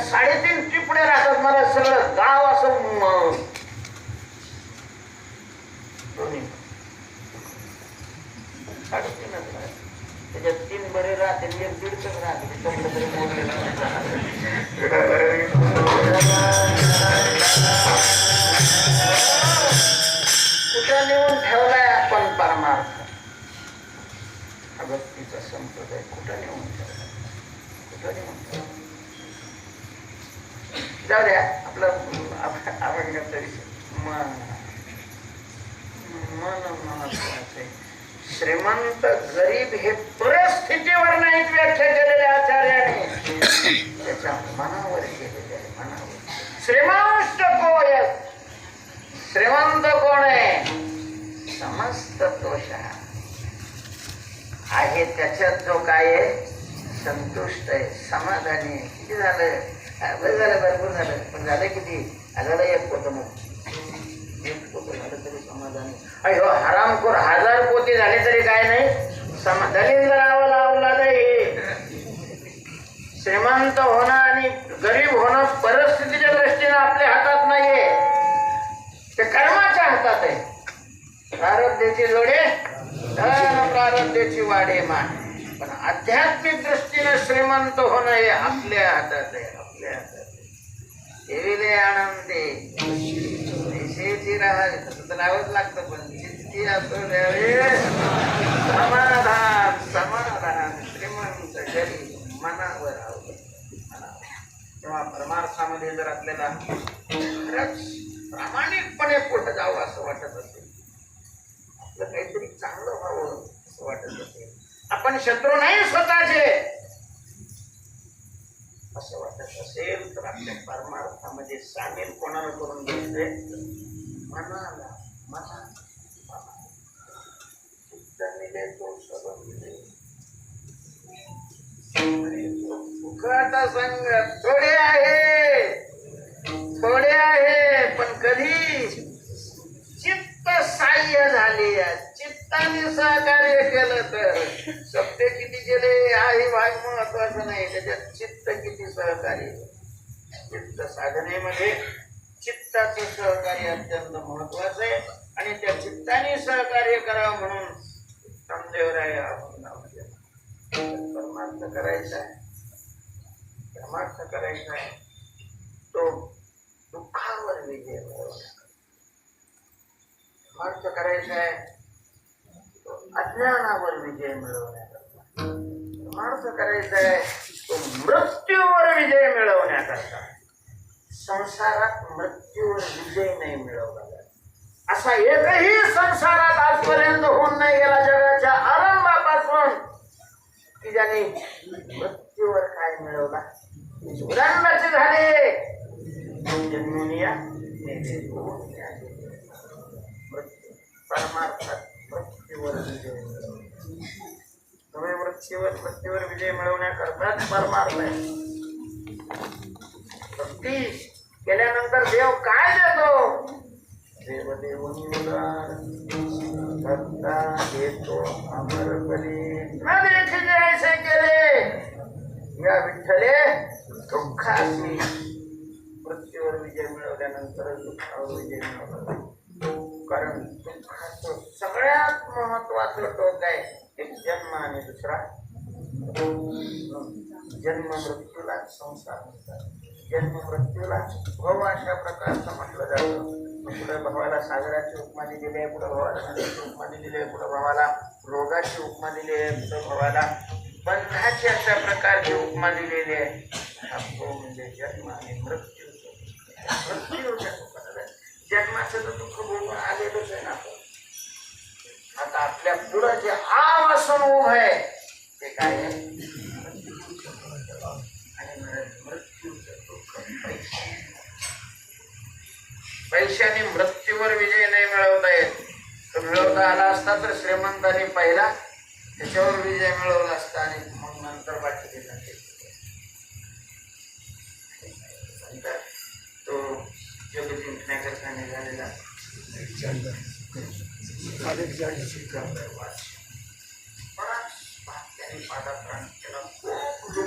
साडेतीन टिपणे राहतात मला सगळं गाव असं दोन्ही. साडेतीनच त्याच्यात तीन बरे राहते एक दीडच राहते तरी कुठं नेऊन ठेवलाय आपण परमार्थ? भक्तीचा संप्रदाय कुठं नेऊन ठेवलाय? कुठं नेऊन ठेवला जाऊ द्या आपलं अभंग तरी मन. मन महत्वाचं आहे श्रीमंत गरीब हे परिस्थितीवर नाहीत व्याख्या केलेल्या आचार्याने. त्याच्या मनावर केलेले आहे मनावर. श्रीमंत कोय श्रीमंत कोण आहे? समस्त दोष आहे त्याच्यात जो काय आहे संतुष्ट आहे समाधानी आहे. किती झालं? बरं झालं भरपूर झालं. पण झालं किती? झालं एक पोत मग. एक झालं तरी समाधानी. अयो हरामखोर हजार पोते झाले तरी काय नाही? समाधानी करावं लावला नाही. श्रीमंत होणं आणि गरीब होणं परिस्थितीच्या दृष्टीनं आपल्या हातात नाहीये. ते कर्माच्या हातात आहे. प्रारब्धेची जोडे धन प्रारब्धेची वाढे मान. पण आध्यात्मिक दृष्टीने श्रीमंत होणं हे आपल्या हातात आहे. आहे. आनंदे राहावंच लागतं पण जितकी असो द्यावे समाधान समाधान. श्रीमंत घरी मनावर मनावर. तेव्हा परमार्थामध्ये जर आपल्याला खरंच प्रामाणिकपणे पुढे जावं असं वाटत असेल आपलं काहीतरी चांगलं व्हावं असं वाटत असेल आपण शत्रू नाही स्वतःचे. असं असेल तर आपल्या परमार्थामध्ये सामील कोणाला करून घ्यायचंय? मनाला मना चित्त मिले तो सर्व मिले सुखाचा संग थोडे आहे थोडे आहे पण कधी चित्त साह्य झाले चित्ताने सहकार्य केलं तर सत्य किती केले हाही भाग महत्त्वाचा नाही. त्याच्यात चित्त किती सहकारी. चित्त साधनेमध्ये चित्ताचं सहकार्य अत्यंत महत्वाचं आहे आणि त्या चित्ताने सहकार्य करावं म्हणून रामदेवराय अभंगामध्ये परमार्थ करायचा आहे. परमार्थ करायचा आहे. तो दुःखावर विजय मिळवण्याकरता करायचा आहे. तो अज्ञानावर विजय मिळवण्याकरता परमार्थ करायचा आहे. मृत्यूवर विजय मिळवण्याकरता. संसारात मृत्यूवर विजय नाही मिळवला. जात असा एकही संसारात आजपर्यंत होऊन नाही गेला. जगाच्या आरंभापासून की ज्याने मृत्यूवर काय मिळवला? उदाहरणाचे झाले. जन्मुनिया मेले मृत्यू परमार्थात मृत्यूवर विजय तुम्ही मृत्यूवर विजय मिळवण्याकरताच मार मारलाय. भक्ती केल्यानंतर देव काय देतो? देव भक्ता देतो अमरपरी न देखी जैसे केले. या विठ्ठले दुःखाशी मृत्यूवर विजय मिळवल्यानंतर दुःखावर विजय मिळवला. कारण दुःखाचं सगळ्यात महत्वाचं टोक आहे एक जन्म आणि दुसरा जन्म मृत्यूला संसार म्हणतात. जन्म मृत्यूला भव अशा प्रकारचं म्हटलं जातं. पुढे भावाला सागराची उपमा दिलेली आहे पुढे भावाला नदीची उपमा दिलेली आहे पुढे भावाला रोगाची उपमा दिलेली आहे पुढे भावाला बंधाची अशा प्रकारची उपमा दिलेली आहे. हा भव म्हणजे जन्म आणि मृत्यू. मृत्यूच्या जन्माचं तर दुःख भोगून आलेलंच आहे ना आता आपल्या पुढं जे आवासन उभं आहे ते काय आहे? पैशाने मृत्यूवर विजय नाही मिळवता येत. तो मिळवता आला असता तर श्रीमंताने पहिला त्याच्यावर विजय मिळवला असता आणि मग नंतर बाकी तो. जग जिंकण्याकरता निघालेला. सिकंदर वाच. बराच त्याने पादाक्रांत